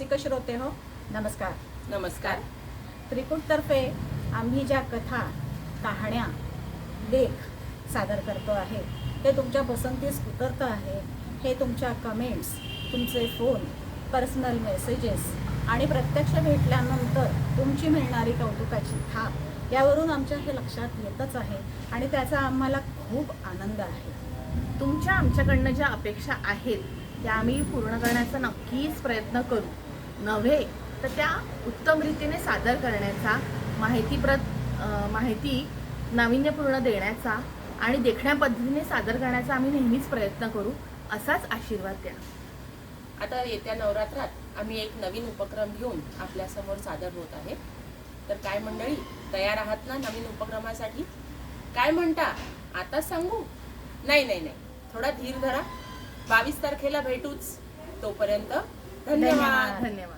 रसिक श्रोते हो? नमस्कार. नमस्कार. त्रिकूटतर्फे आम्ही ज्या कथा कहाण्या लेख सादर करतो आहे ते तुमच्या पसंतीस उतरतं आहे. हे तुमच्या कमेंट्स तुमचे फोन पर्सनल मेसेजेस आणि प्रत्यक्ष भेटल्यानंतर तुमची मिळणारी कौतुकाची थाप यावरून आमच्या हे लक्षात येतच आहे आणि त्याचा आम्हाला खूप आनंद आहे. तुमच्या आमच्याकडनं ज्या अपेक्षा आहेत त्या आम्ही पूर्ण करण्याचा नक्कीच प्रयत्न करू. नव्हे. तर त्या उत्तम रीतीने सादर करण्याचा माहितीप्रत माहिती नाविन्यपूर्ण देण्याचा आणि देखण्या पद्धतीने सादर करण्याचा आम्ही नेहमीच प्रयत्न करू असाच आशीर्वाद द्या. आता येत्या नवरात्रात आम्ही एक नवीन उपक्रम घेऊन आपल्यासमोर सादर होत आहे. तर काय मंडळी तयार आहात ना नवीन उपक्रमासाठी? काय म्हणता? आता सांगू? नाही नाही नाही. थोडा धीर धरा. बावीस तारखेला भेटूच. तोपर्यंत धन्यवाद. धन्यवाद.